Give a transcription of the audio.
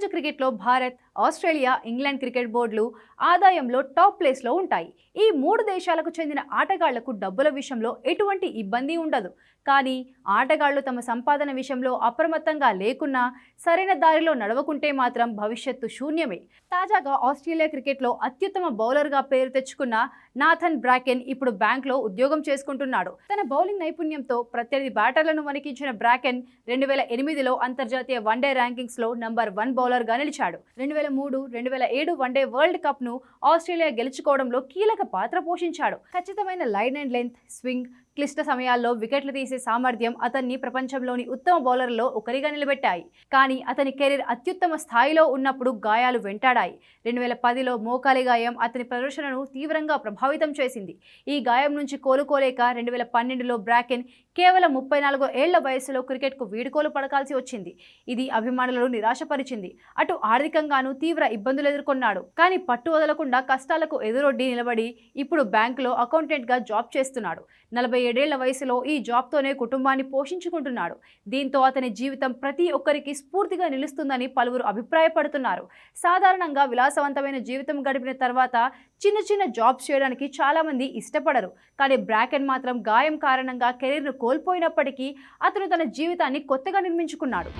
ప్రపంచ క్రికెట్లో Bharat Australia England cricket బోర్డులు ఆదాయంలో టాప్ ప్లేస్లో ఉంటాయి. ఈ మూడు దేశాలకు చెందిన ఆటగాళ్ళకు డబ్బుల విషయంలో ఎటువంటి ఇబ్బంది ఉండదు. కానీ ఆటగాళ్ళు తమ సంపాదన విషయంలో అప్రమత్తంగా లేకున్నా సరైన దారిలో నడవకుంటే మాత్రం భవిష్యత్తు శూన్యమే. తాజాగా ఆస్ట్రేలియా క్రికెట్లో అత్యుత్తమ బౌలర్గా పేరు తెచ్చుకున్న నాథన్ బ్రాకెన్ ఇప్పుడు బ్యాంక్లో ఉద్యోగం చేసుకుంటున్నాడు. తన బౌలింగ్ నైపుణ్యంతో ప్రత్యర్థి బ్యాటర్లను వణికించిన బ్రాకెన్ రెండు వేల ఎనిమిదిలో అంతర్జాతీయ వన్డే ర్యాంకింగ్స్లో నంబర్ వన్ బౌలర్గా నిలిచాడు. రెండు వేల మూడు రెండు వేల ఏడు వన్డే వరల్డ్ కప్ను ఆస్ట్రేలియా గెలుచుకోవడంలో కీలక పాత్ర పోషించాడు. ఖచ్చితమైన లైన్ అండ్ లెంత్ స్వింగ్ క్లిష్ట సమయాల్లో వికెట్లు తీసే సామర్థ్యం అతన్ని ప్రపంచంలోని ఉత్తమ బౌలర్లలో ఒకరిగా నిలబెట్టాయి. కానీ అతని కెరీర్ అత్యుత్తమ స్థాయిలో ఉన్నప్పుడు గాయాలు వెంటాడాయి. రెండు వేల పదిలో మోకాలి గాయం అతని ప్రదర్శనను తీవ్రంగా ప్రభావితం చేసింది. ఈ గాయం నుంచి కోలుకోలేక రెండు వేల పన్నెండులో బ్రాకెన్ కేవలం ముప్పై నాలుగో ఏళ్ళ వయసులో క్రికెట్కు వీడుకోలు పడకాల్సి వచ్చింది. ఇది అభిమానులను నిరాశపరిచింది. అటు ఆర్థికంగానూ తీవ్ర ఇబ్బందులు ఎదుర్కొన్నాడు. కానీ పట్టు వదలకుండా కష్టాలకు ఎదురొడ్డి నిలబడి ఇప్పుడు బ్యాంకులో అకౌంటెంట్గా జాబ్ చేస్తున్నాడు. నలభై ఏడేళ్ళ వయసులో ఈ జాబ్తోనే కుటుంబాన్ని పోషించుకుంటున్నాడు. దీంతో అతని జీవితం ప్రతి ఒక్కరికి స్ఫూర్తిగా నిలుస్తుందని పలువురు అభిప్రాయపడుతున్నారు. సాధారణంగా విలాసవంతమైన జీవితం గడిపిన తర్వాత చిన్న చిన్న జాబ్స్ చేయడానికి చాలామంది ఇష్టపడరు. కానీ బ్రాకెన్ మాత్రం గాయం కారణంగా కెరీర్ను కోల్పోయినప్పటికీ అతను తన జీవితాన్ని కొత్తగా నిర్మించుకున్నాడు.